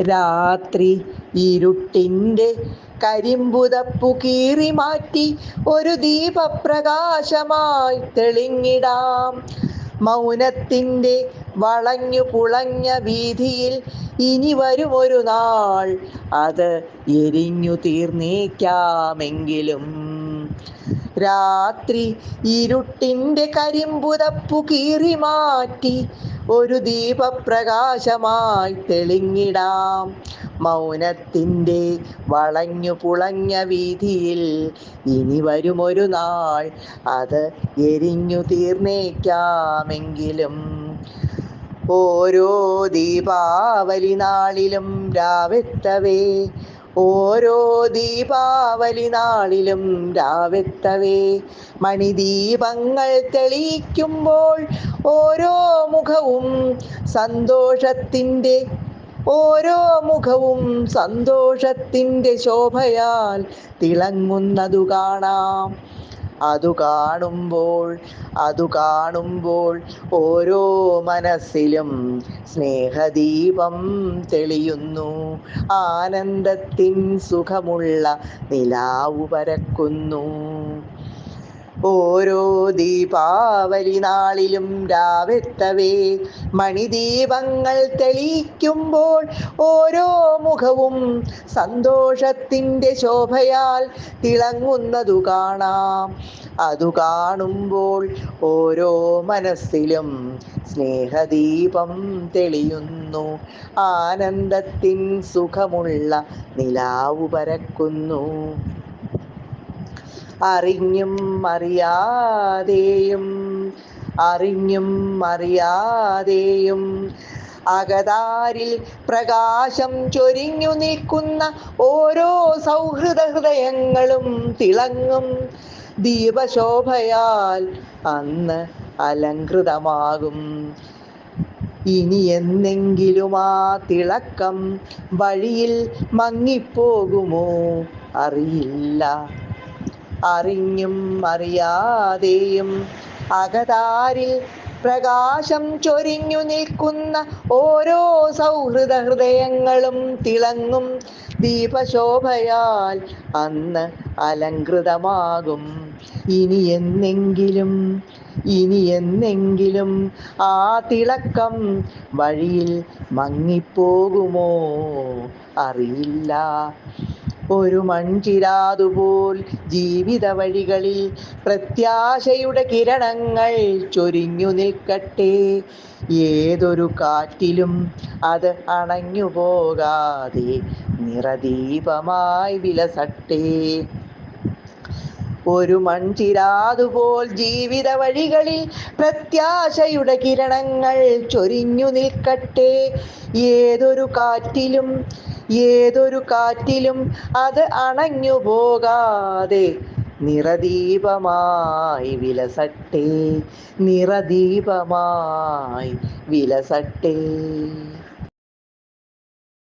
രാത്രി ഇരുട്ടിന്റെ കരിമ്പുതപ്പു കീറി മാറ്റി ഒരു ദീപപ്രകാശമായി തെളിഞ്ഞിടാം. മൗനത്തിന്റെ വളഞ്ഞു പുളഞ്ഞ വീതിയിൽ ഇനി ഒരു നാൾ. അത് എരിഞ്ഞു തീർന്നേക്കാമെങ്കിലും രാത്രി ഇരുട്ടിന്റെ കരിമ്പുതപ്പു കീറി മാറ്റി ഒരു ദീപപ്രകാശമായി തെളിങ്ങിടാം മൗനത്തിന്റെ വളഞ്ഞു പുളഞ്ഞ വീതിയിൽ ഇനി വരുമൊരു നാൾ അത് എരിഞ്ഞു തീർന്നേക്കാമെങ്കിലും. ഓരോ ദീപാവലി നാളിലും രാവെത്തവേ ഓരോ ദീപാവലി നാളിലും രാവെത്തവേ മണിദീപങ്ങൾ തെളിയിക്കുമ്പോൾ ഓരോ മുഖവും സന്തോഷത്തിന്റെ ഓരോ മുഖവും സന്തോഷത്തിന്റെ ശോഭയാൽ തിളങ്ങുന്നതു കാണാം. അതു കാണുമ്പോൾ അതു കാണുമ്പോൾ ഓരോ മനസ്സിലും സ്നേഹദീപം തെളിയുന്നു. ആനന്ദത്തിൻ സുഖമുള്ള നിലാവു പരക്കുന്നു. ഓരോ ദീപാവലി നാളിലും രാവെത്തവേ മണിദീപങ്ങൾ തെളിയിക്കുമ്പോൾ ഓരോ മുഖവും സന്തോഷത്തിന്റെ ശോഭയാൽ തിളങ്ങുന്നതു കാണാം. അതു കാണുമ്പോൾ ഓരോ മനസ്സിലും സ്നേഹദീപം തെളിയുന്നു. ആനന്ദത്തിൻ സുഖമുള്ള നിലാവു പരക്കുന്നു. അറിഞ്ഞും അറിയാതെയും അറിഞ്ഞും അറിയാതെയും. അകതാരിൽ പ്രകാശം ചൊരിഞ്ഞു നിൽക്കുന്ന ഓരോ സൗഹൃദ ഹൃദയങ്ങളും തിളങ്ങും. ദീപശോഭയാൽ അന്ന് അലങ്കൃതമാകും ഇനി എന്നെങ്കിലും ആ തിളക്കം വഴിയിൽ മങ്ങിപ്പോകുമോ അറിയില്ല. അറിഞ്ഞും അറിയാതെയും അകതാരിൽ പ്രകാശം ചൊരിഞ്ഞു നിൽക്കുന്ന ഓരോ സൗഹൃദ ഹൃദയങ്ങളും തിളങ്ങും ദീപശോഭയാൽ അന്ന് അലങ്കൃതമാകും ഇനി എന്നെങ്കിലും ഇനി എന്നെങ്കിലും ആ തിളക്കം വഴിയിൽ മങ്ങിപ്പോകുമോ? അറിയില്ല. ഒരു മൺചിരാതുപോൽ ജീവിത വഴികളിൽ പ്രത്യാശയുടെ കിരണങ്ങൾ ചൊരിഞ്ഞു നിൽക്കട്ടെ. ഏതൊരു കാറ്റിലും അത് അണഞ്ഞു പോകാതെ നിറദീപമായി വിലസട്ടെ. ഒരു മൺചിരാതുപോൽ ജീവിത വഴികളിൽ പ്രത്യാശയുടെ കിരണങ്ങൾ ചൊരിഞ്ഞു നിൽക്കട്ടെ. ഏതൊരു കാറ്റിലും ഏതൊരു കാറ്റിലും അത് അണഞ്ഞു പോകാതെ നിറദീപമായി വിലസട്ടെ നിറദീപമായി വിലസട്ടെ.